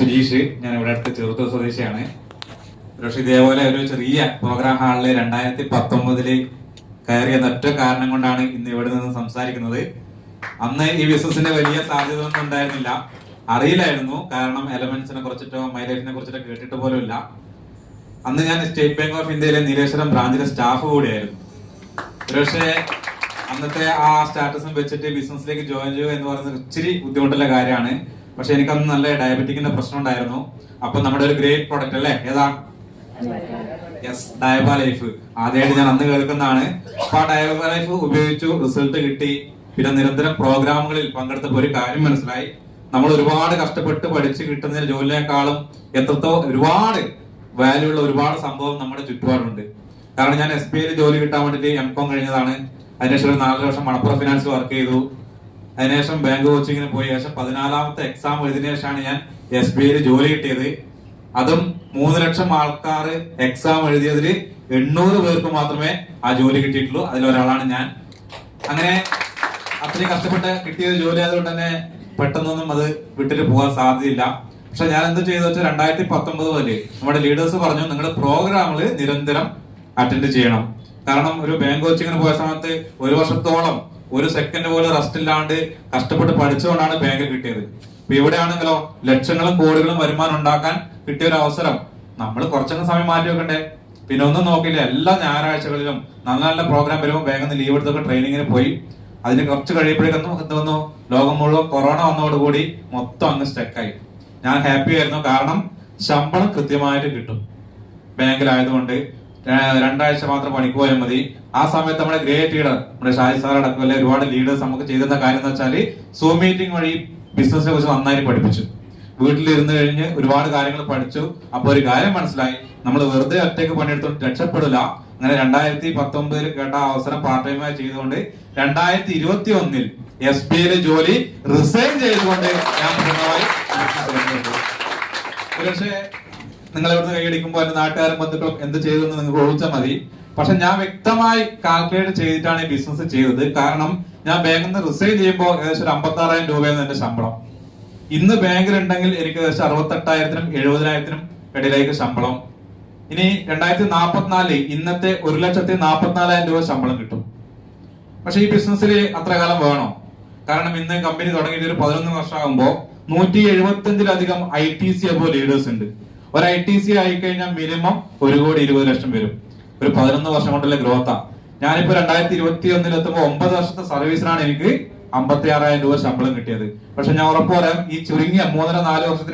സുജീഷ്. ഞാൻ ഇവിടെ അടുത്ത് ചെറുത്ത സ്വദേശിയാണ്. പക്ഷെ ഇതേപോലെ ഒരു ചെറിയ പ്രോഗ്രാം ഹാളിൽ രണ്ടായിരത്തി പത്തൊമ്പതിൽ കയറിയ ഒറ്റ കാരണം കൊണ്ടാണ് ഇന്ന് ഇവിടെ നിന്ന് സംസാരിക്കുന്നത്. അന്ന് ഈ ബിസിനസിന്റെ വലിയ സാധ്യത ഒന്നും ഉണ്ടായിരുന്നില്ല. അറിയില്ലായിരുന്നു. കാരണം എലമെന്റ്സിനെ കുറിച്ചിട്ടോ മൈലേജിനെ കുറിച്ചിട്ടോ കേട്ടിട്ട് പോലും ഇല്ല അന്ന് ഞാൻ സ്റ്റേറ്റ് ബാങ്ക് ഓഫ് ഇന്ത്യയിലെ നീലേശ്വരം ബ്രാഞ്ചിലെ സ്റ്റാഫ് കൂടിയായിരുന്നു. പക്ഷേ അന്നത്തെ ആ സ്റ്റാറ്റസും വെച്ചിട്ട് ബിസിനസ്സിലേക്ക് ജോയിൻ ചെയ്യുക എന്ന് പറയുന്നത് ഇച്ചിരി ബുദ്ധിമുട്ടുള്ള കാര്യമാണ്. പക്ഷെ എനിക്കന്ന് നല്ല ഡയബറ്റിക്കിന്റെ പ്രശ്നം ഉണ്ടായിരുന്നു. അപ്പൊ നമ്മുടെ ഒരു ഗ്രേറ്റ് പ്രൊഡക്റ്റ് അല്ലേ? ഏതാ? യെസ് ഡയബ ലൈഫ് ആദ്യമായിട്ട് ഞാൻ അന്ന് കേൾക്കുന്നതാണ്. അപ്പൊ ആ ഡയബ ലൈഫ് ഉപയോഗിച്ചു റിസൾട്ട് കിട്ടി. പിന്നെ നിരന്തരം പ്രോഗ്രാമുകളിൽ പങ്കെടുത്തപ്പോൾ ഒരു കാര്യം മനസ്സിലായി. നമ്മൾ ഒരുപാട് കഷ്ടപ്പെട്ട് പഠിച്ച് കിട്ടുന്ന ജോലിയേക്കാളും എത്രത്തോ ഒരുപാട് വാല്യൂ ഉള്ള ഒരുപാട് സംഭവം നമ്മുടെ ചുറ്റുപാടുണ്ട്. കാരണം ഞാൻ എസ് ബി ഐയിൽ ജോലി കിട്ടാൻ വേണ്ടിട്ട് എം കോം കഴിഞ്ഞതാണ്. അതിനുശേഷം ഒരു നാല് വർഷം മണപ്പുറം ഫിനാൻസ് വർക്ക് ചെയ്തു. അതിനുശേഷം ബാങ്ക് കോച്ചിങ്ങിന് പോയി. ശേഷം പതിനാലാമത്തെ എക്സാം എഴുതിയ ശേഷമാണ് ഞാൻ എസ് ബി ഐയിൽ ജോലി കിട്ടിയത്. അതും മൂന്ന് ലക്ഷം ആൾക്കാർ എക്സാം എഴുതിയതിൽ എണ്ണൂറ് പേർക്ക് മാത്രമേ ആ ജോലി കിട്ടിയിട്ടുള്ളൂ. അതിലൊരാളാണ് ഞാൻ. അങ്ങനെ അത്രയും കഷ്ടപ്പെട്ട് കിട്ടിയ ജോലി ആയതുകൊണ്ട് തന്നെ പെട്ടെന്നൊന്നും അത് വിട്ടിട്ട് പോകാൻ സാധ്യതയില്ല. പക്ഷെ ഞാൻ എന്ത് ചെയ്തു വെച്ചാൽ രണ്ടായിരത്തി പത്തൊമ്പത് മുതൽ നമ്മുടെ ലീഡേഴ്സ് പറഞ്ഞു നിങ്ങൾ പ്രോഗ്രാമിൽ നിരന്തരം അറ്റൻഡ് ചെയ്യണം. കാരണം ഒരു ബാങ്ക് കോച്ചിങ്ങിന് പോയ സമയത്ത് ഒരു വർഷത്തോളം ഒരു സെക്കൻഡ് പോലും റെസ്റ്റ് ഇല്ലാണ്ട് കഷ്ടപ്പെട്ട് പഠിച്ചുകൊണ്ടാണ് ബാങ്ക് കിട്ടിയത്. ഇപ്പൊ ഇവിടെയാണെങ്കിലോ ലക്ഷങ്ങളും കോടികളും വരുമാനം ഉണ്ടാക്കാൻ കിട്ടിയ ഒരു അവസരം. നമ്മൾ കുറച്ചൊക്കെ സമയം മാറ്റി വെക്കണ്ടേ പിന്നെ ഒന്നും നോക്കില്ല എല്ലാ ഞായറാഴ്ചകളിലും നല്ല നല്ല പ്രോഗ്രാം വരുമ്പോൾ ബാങ്കിൽ നിന്ന് ലീവ് എടുത്തൊക്കെ ട്രെയിനിങ്ങിന് പോയി. അതിന് കുറച്ച് കഴിയുമ്പോഴേക്കും എന്ത് വന്നു? ലോകം മുഴുവൻ കൊറോണ വന്നതോടുകൂടി മൊത്തം അങ്ങ് സ്റ്റക്കായി ഞാൻ ഹാപ്പി ആയിരുന്നു. കാരണം ശമ്പളം കൃത്യമായിട്ട് കിട്ടും. ബാങ്കിലായതുകൊണ്ട് രണ്ടാഴ്ച മാത്രം പണിക്ക് പോയാൽ മതി. ആ സമയത്ത് നമ്മുടെ ഗ്രേറ്റ് ലീഡർ നമ്മുടെ ഷാജി സാർ അല്ലെ ഒരുപാട് ലീഡേഴ്സ് നമുക്ക് ചെയ്തിരുന്ന കാര്യം എന്ന് വെച്ചാൽ സൂം മീറ്റിംഗ് വഴി ബിസിനസിനെ കുറിച്ച് നന്നായി പഠിപ്പിച്ചു. വീട്ടിലിരുന്ന് കഴിഞ്ഞ് ഒരുപാട് കാര്യങ്ങൾ പഠിച്ചു. അപ്പൊ ഒരു കാര്യം മനസ്സിലായി. നമ്മൾ വെറുതെ ഒറ്റയ്ക്ക് പണിയെടുത്തോണ്ട് രക്ഷപ്പെടില്ല അങ്ങനെ രണ്ടായിരത്തി പത്തൊമ്പതിൽ കേട്ട അവസരം പാർട്ട് ടൈമായി ചെയ്തുകൊണ്ട് രണ്ടായിരത്തി ഇരുപത്തി ഒന്നിൽ എസ് ബി ഐയിലെ ജോലി റിസൈൻ ചെയ്തുകൊണ്ട് ഞാൻ പൂർണമായി പക്ഷേ നിങ്ങൾ ഇവിടുന്ന് കൈയടിക്കുമ്പോൾ എന്റെ നാട്ടുകാരും ബന്ധുക്കളും എന്ത് ചെയ്തു എന്ന് നിങ്ങൾക്ക് ചോദിച്ചാൽ മതി. പക്ഷെ ഞാൻ വ്യക്തമായി കാൽക്കുലേറ്റ് ചെയ്തിട്ടാണ് ഈ ബിസിനസ് ചെയ്തത്. കാരണം ഞാൻ ബാങ്കിൽ നിന്ന് റിസൈൻ ചെയ്യുമ്പോൾ ഏകദേശം ഒരു അമ്പത്തി ആറായിരം രൂപയായിരുന്നു എന്റെ ശമ്പളം. ഇന്ന് ബാങ്കിൽ ഉണ്ടെങ്കിൽ എനിക്ക് ഏകദേശം അറുപത്തെട്ടായിരത്തിനും എഴുപതിനായിരത്തിനും ഇടയിലേക്ക് ശമ്പളം. ഇനി രണ്ടായിരത്തി നാൽപ്പത്തിനാലിൽ ഇന്നത്തെ ഒരു ലക്ഷത്തി നാൽപ്പത്തിനാലായിരം രൂപ ശമ്പളം കിട്ടും. പക്ഷെ ഈ ബിസിനസ്സിൽ അത്ര കാലം വേണോ? കാരണം ഇന്ന് കമ്പനി തുടങ്ങിയിട്ട് ഒരു പതിനൊന്ന് വർഷമാകുമ്പോൾ നൂറ്റി എഴുപത്തിയഞ്ചിലധികം ഐ ടി സി അബോ ലീഡേഴ്സ് ഉണ്ട്. ഒരു ഐ ടി സി ആയി കഴിഞ്ഞാൽ മിനിമം ഒരു കോടി ഇരുപത് ലക്ഷം വരും. ഒരു പതിനൊന്ന് വർഷം കൊണ്ടുള്ള ഗ്രോത്താ ഞാനിപ്പോ രണ്ടായിരത്തി ഇരുപത്തി ഒന്നിൽ എത്തുമ്പോൾ ഒമ്പത് വർഷത്തെ സർവീസിനാണ് എനിക്ക് അമ്പത്തി ആറായിരം രൂപ ശമ്പളം കിട്ടിയത്. പക്ഷെ ഞാൻ ഉറപ്പ് പറയാം ഈ ചുരുങ്ങിയ മൂന്നര നാല് വർഷത്തിൽ